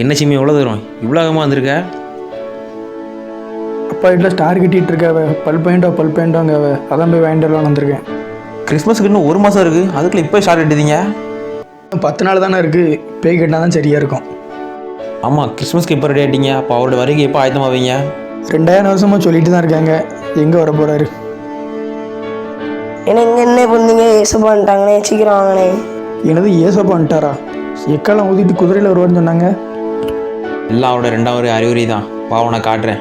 என்ன சிம்மி எவ்வளோ தூரம்? இவ்வளோ வேகமாக வந்திருக்க? அப்பா வீட்டில் ஸ்டார் கட்டிட்டு இருக்காவ. பல் பெயிண்டோ பல் பெயிண்டோங்க அதான் போய் வாங்கிட்டு வரலாம்னு வந்திருக்கேன். கிறிஸ்மஸுக்கு இன்னும் ஒரு மாதம் இருக்குது அதுக்குள்ளே இப்போ எடுத்தீங்க இன்னும் பத்து நாள் தானே இருக்குது பேய் கட்டினா தான் சரியாக இருக்கும். ஆமாம் கிறிஸ்மஸ்க்கு எப்போ ரெடி ஆகிட்டீங்க அப்போ அவரோட வருகை எப்போ ஆயத்தமாவீங்க ரெண்டாயிரம் வருஷமாக சொல்லிட்டு தான் இருக்காங்க. எங்கே வர போகிறாரு எனக்கு என்ன பண்ணீங்க ஏசப்பான்ட்டாங்கண்ணே சீக்கிரம் வாங்கண்ணே. எனது ஏசப்பான்ட்டாரா எக்காலம் ஊதிட்டு குதிரையில் வருவான்னு சொன்னாங்க. எல்லாம் அவரோட ரெண்டாவது அறிகுறி தான். பாவனை காட்டுறேன்.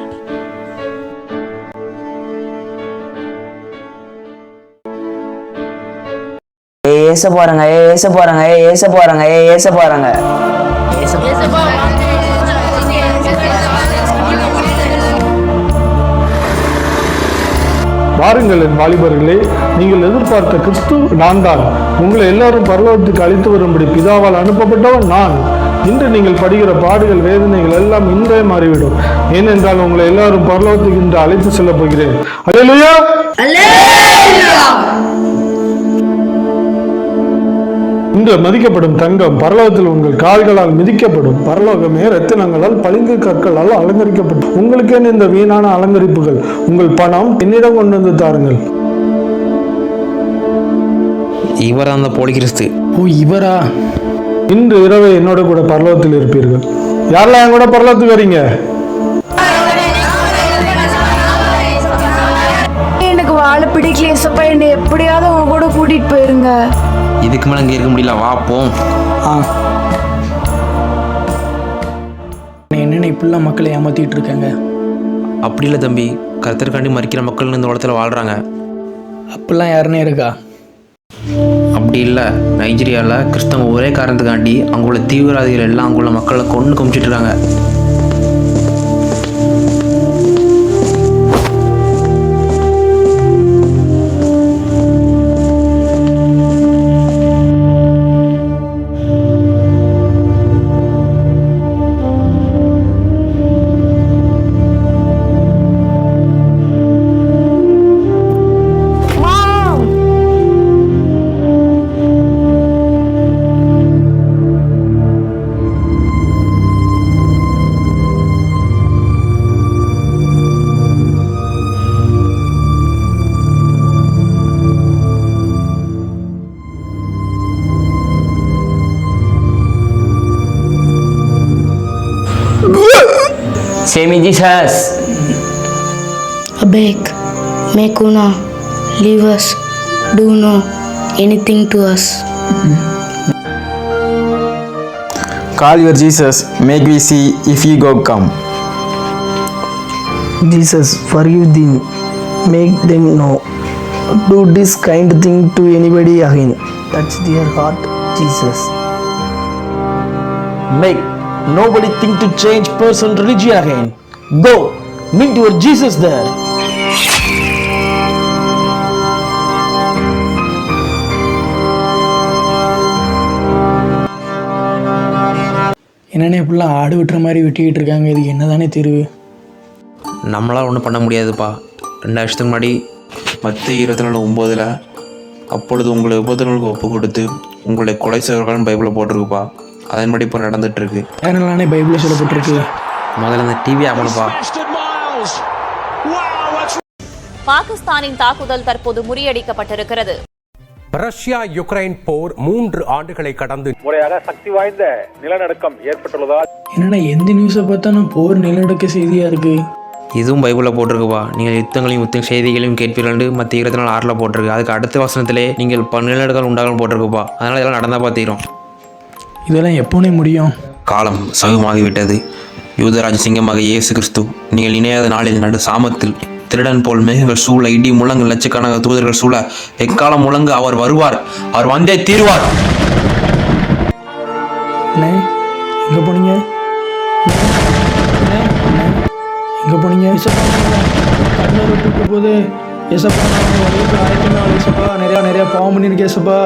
ஏச போறாங்க ஏ ஏச போறாங்க ஏ ஏச போறாங்க ஏ ஏச போறாங்க. வாருங்கள் என் வாலிபர்களே நீங்கள் எதிர்பார்த்த கிறிஸ்து நான் தான் உங்களை எல்லாரும் பரலோகத்துக்கு அழைத்து வரும்படி பிதாவால் அனுப்பப்பட்டவன் நான். இன்று நீங்கள் படுகிற பாடுகள் வேதனைகள் எல்லாம் இன்றே மாறிவிடும். ஏனென்றால் உங்களை எல்லாரும் பரலோகத்துக்கு இன்று அழைத்து செல்லப் போகிறேன். அல்லேலூயா இன்று மதிக்கப்படும் தங்கம் பரலோகத்தில் உங்கள் கால்களால் மிதிக்கப்படும். பரலோகமே ரத்தினங்களால் பளிங்கு கற்களால் அலங்கரிக்கப்படும். உங்களுக்கேன் இந்த வீணான அலங்கரிப்புகள்? உங்கள் பணம் என்னிடம் கொண்டு வந்து தாருங்கள். இவர் அந்த போலி கிறிஸ்து. ஓ இவரா? இன்று இரவு என்னோட கூட பரலோகத்தில் இருப்பீர்கள். யாரெல்லாம் என் கூட பரலோகத்துக்கு வரீங்க? எனக்கு வாழ பிடிக்கல ஏசப்பா என்னை எப்படியாவது உங்க கூட கூட்டிட்டு போயிருங்க. இதுக்கு மேலே இங்கே இருக்க முடியல வா போம் ஆ. என்னென்ன இப்படிலாம் மக்களை ஏமாத்திட்டு இருக்காங்க? அப்படி இல்லை தம்பி. கருத்தருக்காண்டி மறிக்கிற மக்கள் இந்த உலகத்தில் வாழ்கிறாங்க அப்படிலாம் யாருன்னே இருக்கா? அப்படி இல்லை நைஜீரியாவில் கிறிஸ்தவங்க ஒரே காரணத்துக்காண்டி அங்குள்ள தீவிரவாதிகள் எல்லாம் அங்குள்ள மக்களை கொண்டு குமிச்சிட்டு Same Jesus. Abeg, make una leave us. Do no anything to us. Call your Jesus, make we see if he go come. Jesus, forgive them, make them know. Do this kind thing to anybody again. Touch their heart, Jesus. Make nobody think to change person religion again. Go, meet your Jesus there. என்னென்ன இப்படிலாம் ஆடு விட்டுற மாதிரி வெட்டிக்கிட்டு இருக்காங்க இதுக்கு என்னதானே தீர்வு நம்மளால் ஒன்றும் பண்ண முடியாதுப்பா ரெண்டு வருஷத்துக்கு முன்னாடி பத்து இருபத்தி நாலு ஒம்போதில் அப்பொழுது உங்களை உபதனங்களுக்கு ஒப்பு கொடுத்து உங்களை கொலை செய்வர்கள் பைபிளில் போட்டிருக்குப்பா அதன்படி இப்போ நடந்துட்டு இருக்கு சேனலானே பைபிளில் சொல்லப்பட்டிருக்கு. முதல்ல இந்த டிவி ஆகணும்ப்பா பாகிஸ்தானின் தாக்குதல் தற்போது முறியடிக்கப்பட்டிருக்கிறது. ரஷ்யா யுக்ரைன் போர் மூன்று ஆண்டுகளை கடந்து முறையாக சக்தி வாய்ந்த நிலநடுக்கம் ஏற்பட்டுள்ளதால் என்னடா எந்த நியூஸை பார்த்தாலும் போர் நிலநடுக்க செய்தியாக இருக்கு? இதுவும் பைபிளில் போட்டிருக்குப்பா. நீங்கள் யுத்தங்களையும் யுத்த செய்திகளையும் கேட்பீர்கள் மற்ற இருபத்தி நாலு ஆறில் போட்டிருக்கு. அதுக்கு அடுத்த வசனத்திலே நீங்கள் நிலநடுக்கம் உண்டாகணும் போட்டிருக்குப்பா. அதனால் இதெல்லாம் நடந்தால் பார்த்தீரும் இதெல்லாம் எப்போனே முடியும்? காலம் சமமாகிவிட்டது யூதராஜ சிங்கமாக இயேசு கிறிஸ்து நீங்கள் இணையாத நாளில் நடு சாமத்தில் திருடன் போல் மேகங்கள் சூழ இடி முழங்கு லட்சக்கணக்கான தூதர்கள் சூழ எக்காலம் முழங்கு அவர் வருவார்? அவர் வந்தே தீர்வார். எங்கே போனீங்க? எங்கே போனீங்க? ஏசப்பா கண்ணூர் விட்டு ஆயிரத்தி ஏசப்பா நிறையா நிறையா பாவம் பண்ணியிருக்கேன் ஏசப்பா.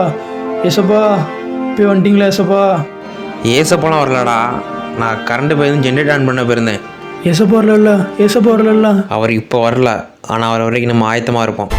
ஏசப்பா போய் வந்துட்டீங்களா ஏசப்பா? ஏசப்பெல்லாம் வரலடா. நான் கரண்ட் போய் ஜென்ரேட் ஆன் பண்ண போயிருந்தேன். ஏசப்பா வரல ஏசப்பா வரல அவர் இப்போ வரல. ஆனால் அவர் வரைக்கும் நம்ம ஆயத்தமாக இருப்போம்.